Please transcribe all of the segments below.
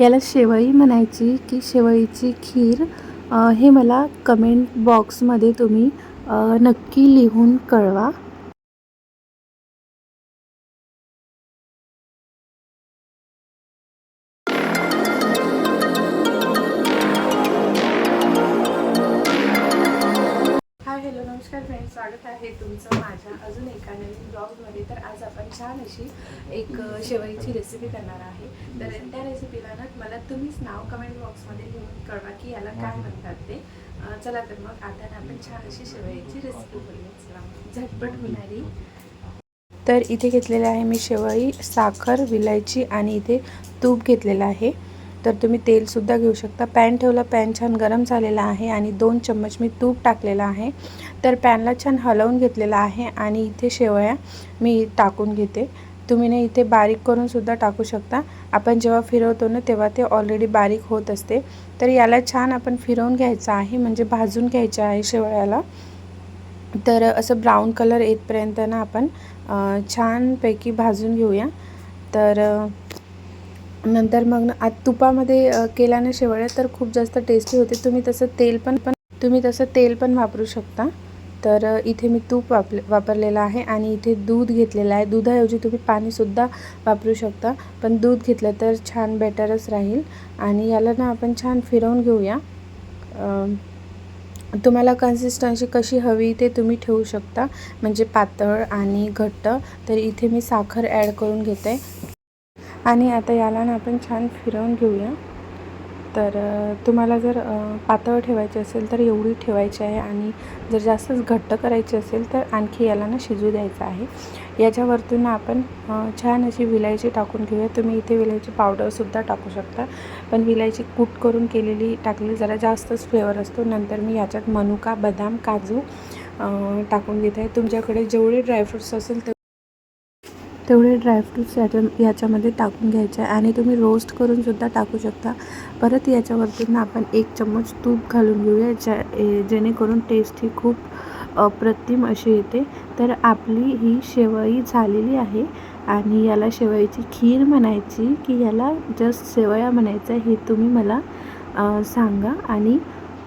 याला शेवई म्हणायची की शेवळीची खीर हे मला कमेंट बॉक्समध्ये तुम्ही नक्की लिहून कळवा. नमस्कार फ्रेंड्स स्वागत आहे तुमचं माझ्या अजून एका नवीन ब्लॉगमध्ये तर आज आपण छान अशी एक शेवईची रेसिपी करणार आहे. तर त्या रेसिपीला ना मला तुम्हीच नाव कमेंट बॉक्समध्ये लिहून कळवा की याला काय म्हणतात ते. चला तर मग आता आपण छान अशी शेवईची रेसिपी करूया चला झटपट होणारी. तर इथे घेतलेले आहे मी शेवई साखर विलायची आणि इथे तूप घेतलेलं आहे. तर तुम्ही तेलसुद्धा घेऊ शकता. पॅन ठेवला पॅन छान गरम झालेला आहे आणि दोन चम्मच मी तूप टाकलेलं आहे. तर पॅनला छान हलवून घेतलेलं आहे आणि इथे शेवया मी टाकून घेते. तुम्ही ना इथे बारीक करून सुद्धा टाकू शकता. आपण जेव्हा फिरवतो ना तेव्हा ते ऑलरेडी बारीक होत असते. तर याला छान आपण फिरवून घ्यायचं आहे म्हणजे भाजून घ्यायचं आहे शेवयाला. तर असं ब्राऊन कलर येतपर्यंत ना आपण छानपैकी भाजून घेऊया. तर नंतर मग ना आत तुपामध्ये केल्याने शेवळ्या तर खूप जास्त टेस्टी होते. तुम्ही तसं तेल पण पण तुम्ही तसं तेल पण वापरू शकता. तर इथे मी तूप वापले वापरलेलं आहे आणि इथे दूध घेतलेलं आहे. दुधाऐवजी तुम्ही पाणीसुद्धा वापरू शकता. पण दूध घेतलं तर छान बेटरच राहील. आणि याला ना आपण छान फिरवून घेऊया. तुम्हाला कन्सिस्टन्सी कशी हवी ते तुम्ही ठेवू शकता. म्हणजे पातळ आणि घट्ट. तर इथे मी साखर ॲड करून घेते. आणि आता याला ना आपण छान फिरवून घेऊया. तर तुम्हाला जर पातळ ठेवायचे असेल तर एवढी ठेवायची आहे आणि जर जास्तच घट्ट करायची असेल तर आणखी याला ना शिजू द्यायचं आहे. याच्यावरतून ना आपण छान अशी विलायची टाकून घेऊया. तुम्ही इथे विलायची पावडरसुद्धा टाकू शकता. पण विलायची कूट करून केलेली टाकली जरा जास्तच फ्लेवर असतो. नंतर मी याच्यात मनुका बदाम काजू टाकून घेत आहे तुमच्याकडे जेवढे ड्रायफ्रुट्स असेल ते तेवढे ड्रायफ्रूट्स याच्या याच्यामध्ये टाकून घ्यायचे आहे. आणि तुम्ही रोस्ट करून सुद्धा टाकू शकता. परत याच्यावरती ना आपण एक चम्मच तूप घालून घेऊया ज्या ए- जेणेकरून टेस्ट ही खूप अप्रतिम अशी येते. तर आपली ही शेवई झालेली आहे आणि याला शेवईची खीर म्हणायची की याला जस्ट शेवया म्हणायचं हे तुम्ही मला सांगा. आणि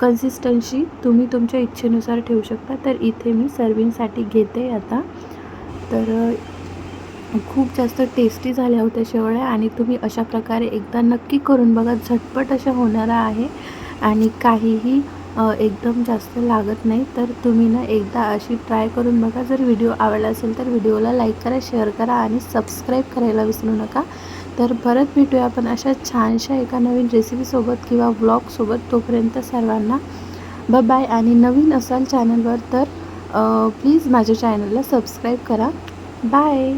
कन्सिस्टन्सी तुम्ही तुमच्या इच्छेनुसार ठेवू शकता. तर इथे मी सर्विंगसाठी घेते आता. तर खूप जास्त टेस्टी झाल्या होत्या शेवळ्या आणि तुम्ही अशा प्रकारे एकदा नक्की करून बघा झटपट अशा होणारा आहे. आणि काहीही एकदम जास्त लागत नाही. तर तुम्ही ना एकदा अशी ट्राय करून बघा. जर व्हिडिओ आवडला असेल तर व्हिडिओला लाईक करा शेअर करा आणि सबस्क्राईब करायला विसरू नका. तर परत भेटूया आपण अशा छानशा एका नवीन रेसिपीसोबत किंवा ब्लॉगसोबत तोपर्यंत सर्वांना ब बाय आणि नवीन असाल चॅनलवर तर प्लीज माझ्या चॅनलला सबस्क्राईब करा. बाय